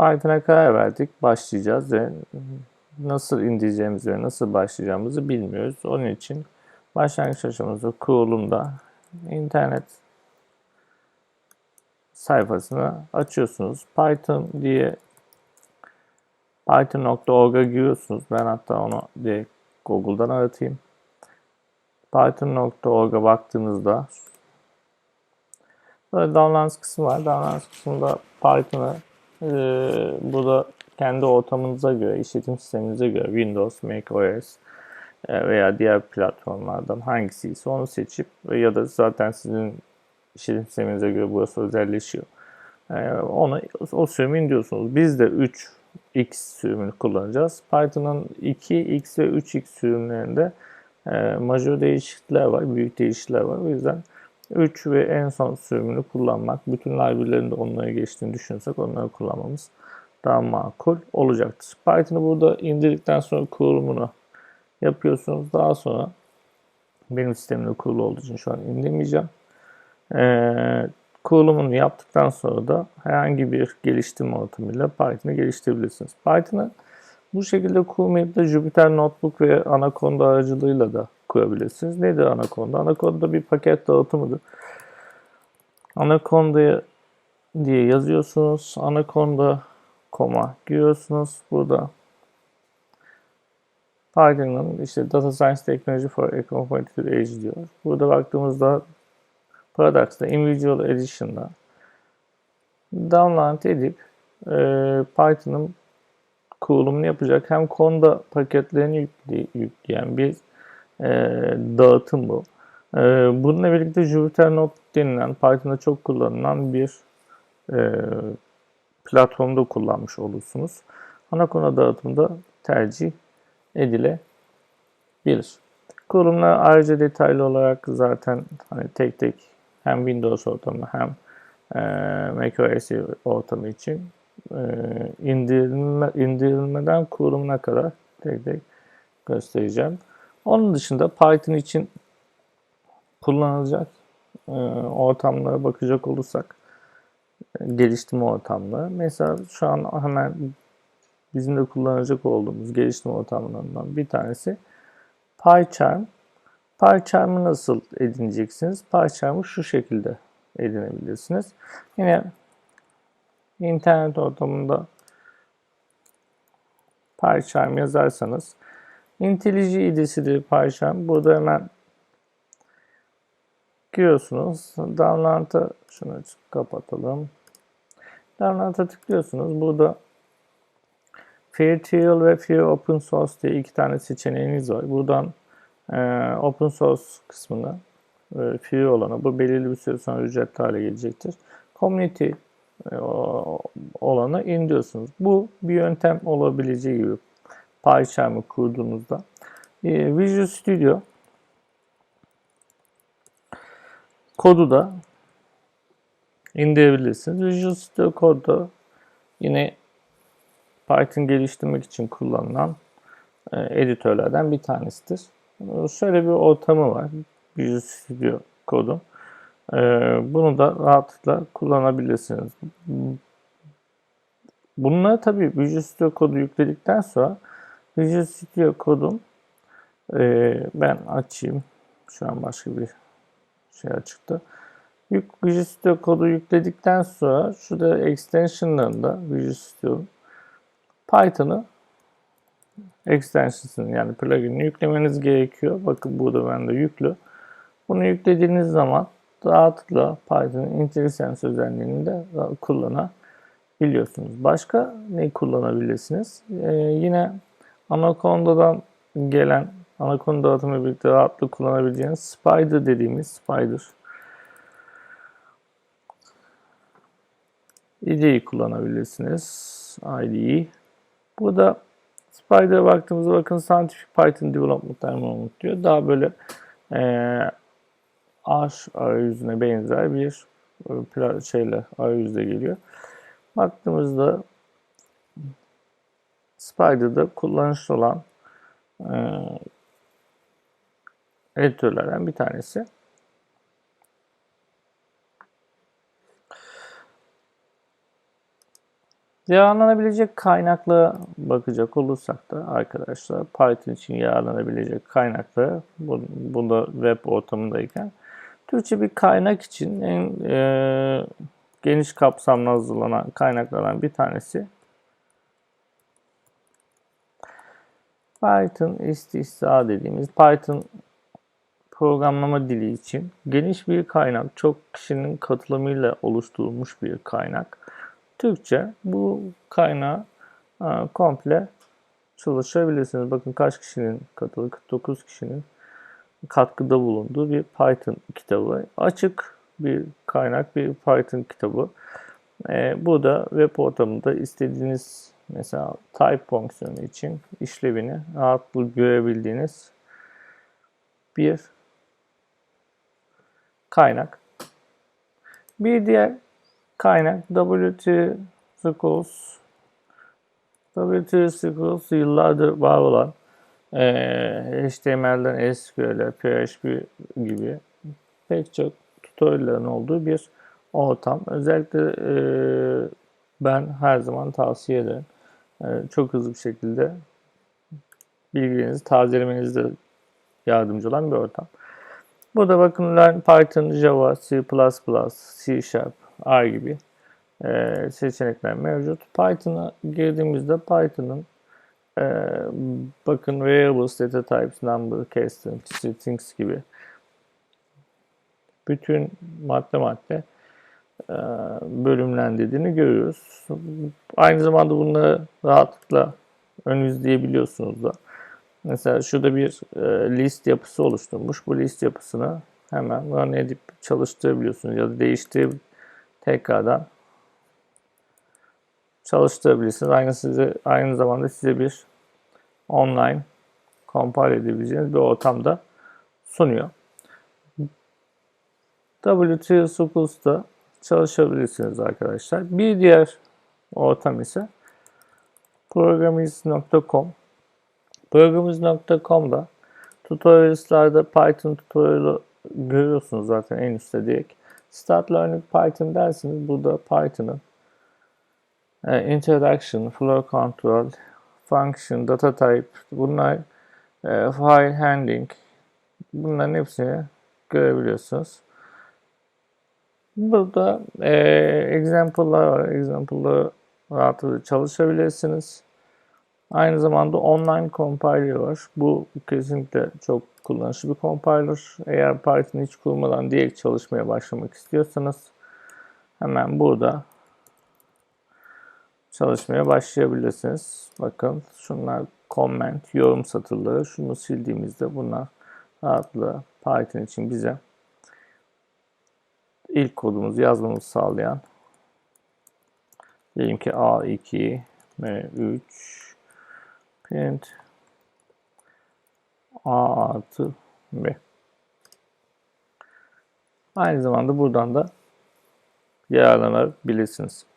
Python'a karar verdik. Başlayacağız ve nasıl indireceğimizi ve nasıl başlayacağımızı bilmiyoruz. Onun için başlangıç aşamasında kurulumda internet sayfasını açıyorsunuz. Python diye python.org'a giriyorsunuz. Ben hatta onu direkt Google'dan aratayım. Python.org'a baktığınızda böyle downloads kısmı var. Downloads kısmında Python'ı e, burada kendi ortamınıza göre, işletim sisteminize göre Windows, Mac OS e, veya diğer platformlardan hangisi ise onu seçip ya da zaten sizin işletim sisteminize göre burası özelleşiyor. E, onu o sürümü indiriyorsunuz. Biz de 3x sürümünü kullanacağız. Python'ın 2x ve 3x sürümlerinde e, majör değişiklikler var, büyük değişiklikler var. O yüzden 3 ve en son sürümünü kullanmak, bütün library'lerin de onlara geçtiğini düşünürsek onları kullanmamız daha makul olacaktır. Python'ı burada indirdikten sonra kurulumunu yapıyorsunuz. Daha sonra benim sistemimde kurulu olduğu için şu an indirmeyeceğim. Ee, kurulumunu yaptıktan sonra da herhangi bir geliştirme ortamıyla Python'ı geliştirebilirsiniz. Python'ı bu şekilde kurmayıp da Jupyter Notebook ve Anaconda aracılığıyla da kurabilirsiniz. Nedir Anaconda? Anaconda bir paket dağıtımıdır. Anaconda diye yazıyorsunuz. Anaconda koma giriyorsunuz. Burada Python'ın işte Data Science Technology for a Competitive Age diyor. Burada baktığımızda Products'ta Individual Edition'da download edip e, Python'ın kurulumunu yapacak hem Conda paketlerini yükleyen bir e, dağıtım bu. E, bununla birlikte Jupyter Notebook denilen Python'da çok kullanılan bir e, platformda kullanmış olursunuz. Ana konu dağıtımda tercih edilebilir. Kurulumlar ayrıca detaylı olarak zaten hani tek tek hem Windows ortamı hem e, macOS ortamı için e, indirilme, indirilmeden kurulumuna kadar tek tek göstereceğim. Onun dışında Python için kullanılacak e, ortamlara bakacak olursak geliştirme ortamları. Mesela şu an hemen bizim de kullanacak olduğumuz geliştirme ortamlarından bir tanesi PyCharm. PyCharm'ı nasıl edineceksiniz? PyCharm'ı şu şekilde edinebilirsiniz. Yine internet ortamında PyCharm yazarsanız IntelliJ ID'sidir PyCharm. Burada hemen giriyorsunuz. Download'a şunu kapatalım. Download'a tıklıyorsunuz. Burada Fairtail ve Free Open Source diye iki tane seçeneğiniz var. Buradan e, Open Source kısmını e, free olanı bu belirli bir süre sonra ücretli hale gelecektir. Community e, olanı indiriyorsunuz. Bu bir yöntem olabileceği gibi PyCharm'ı kurduğunuzda. E, Visual Studio kodu da indirebilirsiniz. Visual Studio Code'da yine Python geliştirmek için kullanılan e, editörlerden bir tanesidir. Şöyle bir ortamı var. Visual Studio kodu. E, bunu da rahatlıkla kullanabilirsiniz. Bunları tabii Visual Studio kodu yükledikten sonra Visual Studio kodum e, ben açayım. Şu an başka bir şey açıktı. Yük, Visual Studio kodu yükledikten sonra şurada extensionlarında Visual Studio Python'ı extensions'ını yani plugin'i yüklemeniz gerekiyor. Bakın burada bende yüklü. Bunu yüklediğiniz zaman rahatlıkla Python'ın IntelliSense özelliğini de kullanabiliyorsunuz. Başka ne kullanabilirsiniz? Ee, yine Anaconda'dan gelen Anaconda dağıtımı birlikte rahatlıkla kullanabileceğiniz Spider dediğimiz Spider IDE'yi kullanabilirsiniz. IDE. Burada Spider'a baktığımızda bakın Scientific Python Development Environment diyor. Daha böyle e, Arch arayüzüne benzer bir e, şeyle arayüzde geliyor. Baktığımızda Spider'da kullanışlı olan e, editörlerden bir tanesi. Yararlanabilecek kaynaklara bakacak olursak da arkadaşlar Python için yararlanabilecek kaynakları bu, bunda web ortamındayken Türkçe bir kaynak için en e, geniş kapsamlı hazırlanan kaynaklardan bir tanesi Python istisna dediğimiz Python programlama dili için geniş bir kaynak, çok kişinin katılımıyla oluşturulmuş bir kaynak. Türkçe bu kaynağı e, komple çalışabilirsiniz. Bakın kaç kişinin katılı, 49 kişinin katkıda bulunduğu bir Python kitabı. Açık bir kaynak, bir Python kitabı. E, bu da web ortamında istediğiniz mesela type fonksiyonu için işlevini rahatlıkla görebildiğiniz bir kaynak. Bir diğer kaynak WT Schools. WT Schools yıllardır var olan e, HTML'den SQL'e, PHP gibi pek çok tutorial'ların olduğu bir ortam. Özellikle e, ben her zaman tavsiye ederim. E, çok hızlı bir şekilde bilgilerinizi tazelemenize yardımcı olan bir ortam. Burada bakın Learn Python, Java, C++, C Sharp, R gibi e, seçenekler mevcut. Python'a girdiğimizde Python'ın e, bakın variables, data types, number, case, strings gibi bütün madde madde bölümlendirdiğini görüyoruz. Aynı zamanda bunları rahatlıkla ön izleyebiliyorsunuz da. Mesela şurada bir e, list yapısı oluşturmuş. Bu list yapısını hemen run edip çalıştırabiliyorsunuz ya da değiştirip tekrardan çalıştırabilirsiniz. Aynı size aynı zamanda size bir online compile edebileceğiniz bir ortamda sunuyor. W3 Schools çalışabilirsiniz arkadaşlar. Bir diğer ortam ise programiz.com Programiz.com'da tutorials'larda Python tutorial'ı görüyorsunuz zaten en üstte direkt. Start Learning Python dersiniz. Burada Python'ın e, Introduction, Flow Control, Function, Data Type bunlar e, File Handling bunların hepsini görebiliyorsunuz. Burada e, example'lar var. Example'ları rahatlıkla çalışabilirsiniz. Aynı zamanda online compiler var. Bu kesinlikle çok kullanışlı bir compiler. Eğer Python hiç kurmadan direkt çalışmaya başlamak istiyorsanız hemen burada çalışmaya başlayabilirsiniz. Bakın şunlar comment, yorum satırları. Şunu sildiğimizde bunlar rahatlıkla Python için bize ilk kodumuzu yazmamızı sağlayan diyelim ki A2 M3 print A artı B. Aynı zamanda buradan da yararlanabilirsiniz.